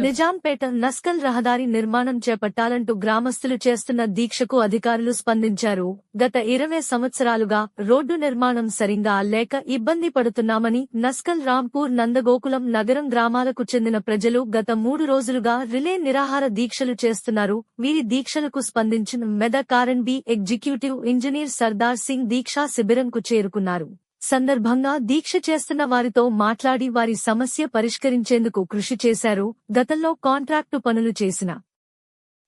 నిజాంపేట నస్కల్ రహదారి నిర్మాణం చేపట్టాలంటూ గ్రామస్తులు చేస్తున్న దీక్షకు అధికారులు స్పందించారు. గత ఇరవై సంవత్సరాలుగా రోడ్డు నిర్మాణం సరిగా లేక ఇబ్బంది పడుతున్నామని నస్కల్ రాంపూర్ నందగోకులం నగరం గ్రామాలకు చెందిన ప్రజలు గత మూడు రోజులుగా రిలే నిరాహార దీక్షలు చేస్తున్నారు. వీరి దీక్షలకు స్పందించిన Medak B executive engineer Sardar Singh దీక్షా శిబిరంకు చేరుకున్నారు. సందర్భంగా దీక్ష చేస్తున్న వారితో మాట్లాడి వారి సమస్య పరిష్కరించేందుకు కృషి చేశారు. గతంలో కాంట్రాక్టు పనులు చేసిన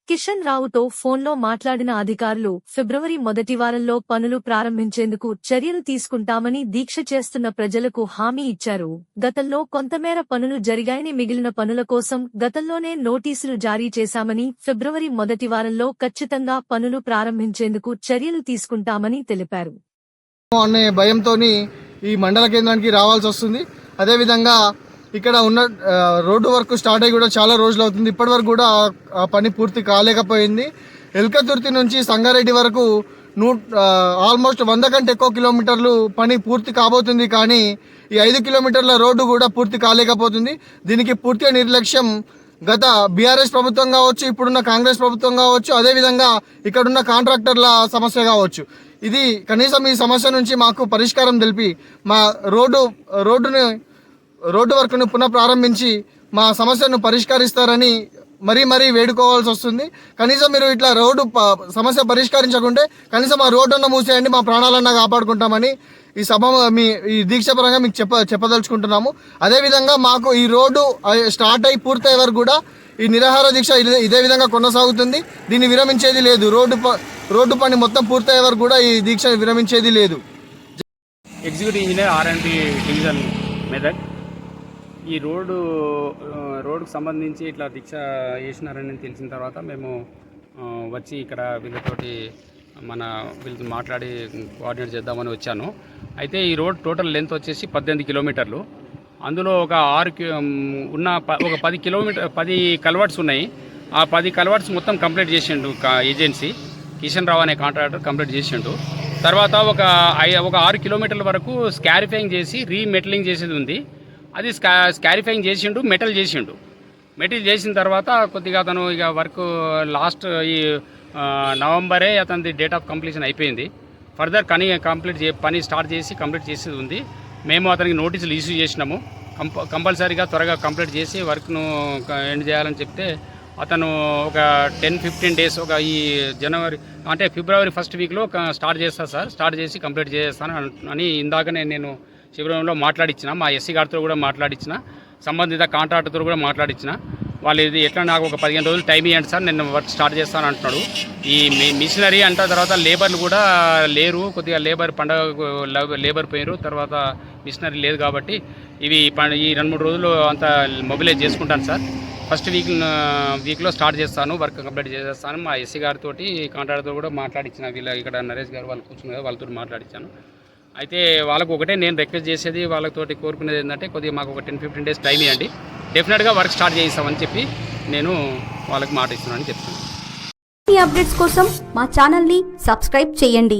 కిషన్ రావుతో ఫోన్లో మాట్లాడిన అధికారులు ఫిబ్రవరి మొదటి వారంలో పనులు ప్రారంభించేందుకు చర్యలు తీసుకుంటామని దీక్ష చేస్తున్న ప్రజలకు హామీ ఇచ్చారు. గతంలో కొంతమేర పనులు జరిగాయని మిగిలిన పనుల కోసం గతంలోనే నోటీసులు జారీ చేశామని ఫిబ్రవరి మొదటి వారంలో ఖచ్చితంగా పనులు ప్రారంభించేందుకు చర్యలు తీసుకుంటామని తెలిపారు. అనే భయంతో ఈ మండల కేంద్రానికి రావాల్సి వస్తుంది. అదేవిధంగా ఇక్కడ ఉన్న రోడ్డు వర్క్ స్టార్ట్ అయ్యి కూడా చాలా రోజులు అవుతుంది. ఇప్పటివరకు కూడా ఆ పని పూర్తి కాలేకపోయింది. ఎల్కతుర్తి నుంచి సంగారెడ్డి వరకు నూ ఆల్మోస్ట్ వంద కంటే ఎక్కువ కిలోమీటర్లు పని పూర్తి కాబోతుంది కానీ ఈ ఐదు కిలోమీటర్ల రోడ్డు కూడా పూర్తి కాలేకపోతుంది. దీనికి పూర్తిగా నిర్లక్ష్యం గత బీఆర్ఎస్ ప్రభుత్వం కావచ్చు ఇప్పుడున్న కాంగ్రెస్ ప్రభుత్వం కావచ్చు అదేవిధంగా ఇక్కడున్న కాంట్రాక్టర్ల సమస్య కావచ్చు. ఇది కనీసం ఈ సమస్య నుంచి మాకు పరిష్కారం తెలిపి మా రోడ్డు రోడ్డుని రోడ్డు వర్క్ను పునః ప్రారంభించి మా సమస్యను పరిష్కరిస్తారని మరీ మరీ వేడుకోవాల్సి వస్తుంది. కనీసం మీరు ఇట్లా రోడ్డు సమస్య పరిష్కరించకుంటే కనీసం ఆ రోడ్డున్న మూసేయండి మా ప్రాణాలన్నా కాపాడుకుంటామని ఈ సభ మీ ఈ దీక్ష పరంగా మీకు చెప్ప చెప్పదలుచుకుంటున్నాము. అదేవిధంగా మాకు ఈ రోడ్డు స్టార్ట్ అయి పూర్తయ్యే వరకు కూడా ఈ నిరాహార దీక్ష ఇదే- ఇదే విధంగా కొనసాగుతుంది. దీన్ని విరమించేది లేదు. రోడ్డు రోడ్డు పని మొత్తం పూర్తయ్యే వరకు కూడా ఈ దీక్ష విరమించేది లేదు. Executive engineer RMD division Medak ఈ రోడ్డు రోడ్డుకు సంబంధించి ఇట్లా దీక్ష చేసినారని తెలిసిన తర్వాత మేము వచ్చి ఇక్కడ వీళ్ళతోటి మన వీళ్ళతో మాట్లాడి కోఆర్డినేట్ చేద్దామని వచ్చాను. అయితే ఈ రోడ్ టోటల్ లెంత్ వచ్చేసి పద్దెనిమిది కిలోమీటర్లు. అందులో ఒక ఆరు కి- ఉన్న ప- ఒక పది కిలోమీటర్ పది కల్వర్ట్స్ ఉన్నాయి. ఆ పది కల్వర్ట్స్ మొత్తం కంప్లీట్ చేసిండు ఏజెన్సీ. కిషన్ రావు అనే కాంట్రాక్టర్ కంప్లీట్ చేసిండు. తర్వాత ఒక ఐ- ఒక ఆరు కిలోమీటర్ల వరకు స్కారిఫైయింగ్ చేసి రీమెటలింగ్ చేసేది ఉంది. అది స్కా స్కారిఫైయింగ్ చేసిండు మెటల్ చేసిండు. మెటల్ చేసిన తర్వాత కొద్దిగా అతను ఇక వర్క్ లాస్ట్ ఈ నవంబరే అతనిది డేట్ ఆఫ్ కంప్లీషన్ అయిపోయింది. ఫర్దర్ కనీ కంప్లీట్ చే పని స్టార్ట్ చేసి కంప్లీట్ చేసేది ఉంది. మేము అతనికి నోటీసులు ఇష్యూ చేసినాము. కంప కంపల్సరీగా త్వరగా కంప్లీట్ చేసి వర్క్ను ఎండ్ చేయాలని చెప్తే అతను ఒక టెన్ ఫిఫ్టీన్ డేస్ ఒక ఈ జనవరి అంటే ఫిబ్రవరి ఫస్ట్ వీక్లో స్టార్ట్ చేస్తా సార్ స్టార్ట్ చేసి కంప్లీట్ చేస్తాను అని ఇందాకనే నేను శిబిరంలో మాట్లాడించిన మా ఎస్సీ గారితో కూడా మాట్లాడించిన సంబంధిత కాంట్రాక్టర్తో కూడా మాట్లాడించిన వాళ్ళు ఇది ఎట్లా నాకు ఒక పదిహేను రోజులు టైం ఇవ్వండి సార్ నేను వర్క్ స్టార్ట్ చేస్తాను అంటున్నాడు. ఈ మీ- మిషనరీ అంట తర్వాత లేబర్లు కూడా లేరు కొద్దిగా లేబర్ పండగ లేబర్ పోయారు తర్వాత మిషనరీ లేదు కాబట్టి ఇవి ప- ఈ రెండు మూడు రోజులు అంతా మొబిలైజ్ చేసుకుంటాను సార్. ఫస్ట్ వీక్ వీక్లో స్టార్ట్ చేస్తాను వర్క్ కంప్లీట్ చేసేస్తాను. మా ఎస్సీ గారితో కాంట్రాక్టర్తో కూడా మాట్లాడించిన వీళ్ళ ఇక్కడ నరేష్ గారు వాళ్ళు కూర్చుని కదా వాళ్ళతో మాట్లాడించాను అయితే వాళ్ళకు ఒకటే నేను రిక్వెస్ట్ చేసేది వాళ్ళతోటి కోరుకునేది ఏంటంటే కొద్దిగా మాకు ఒక టెన్ ఫిఫ్టీన్ డేస్ టైం ఇవ్వండి డెఫినెట్గా వర్క్ స్టార్ట్ చేయిస్తామని చెప్పి నేను వాళ్ళకి మాట ఇస్తున్నానని చెప్తున్నాను. అప్డేట్స్ కోసం మా ఛానల్ని సబ్స్క్రైబ్ చేయండి.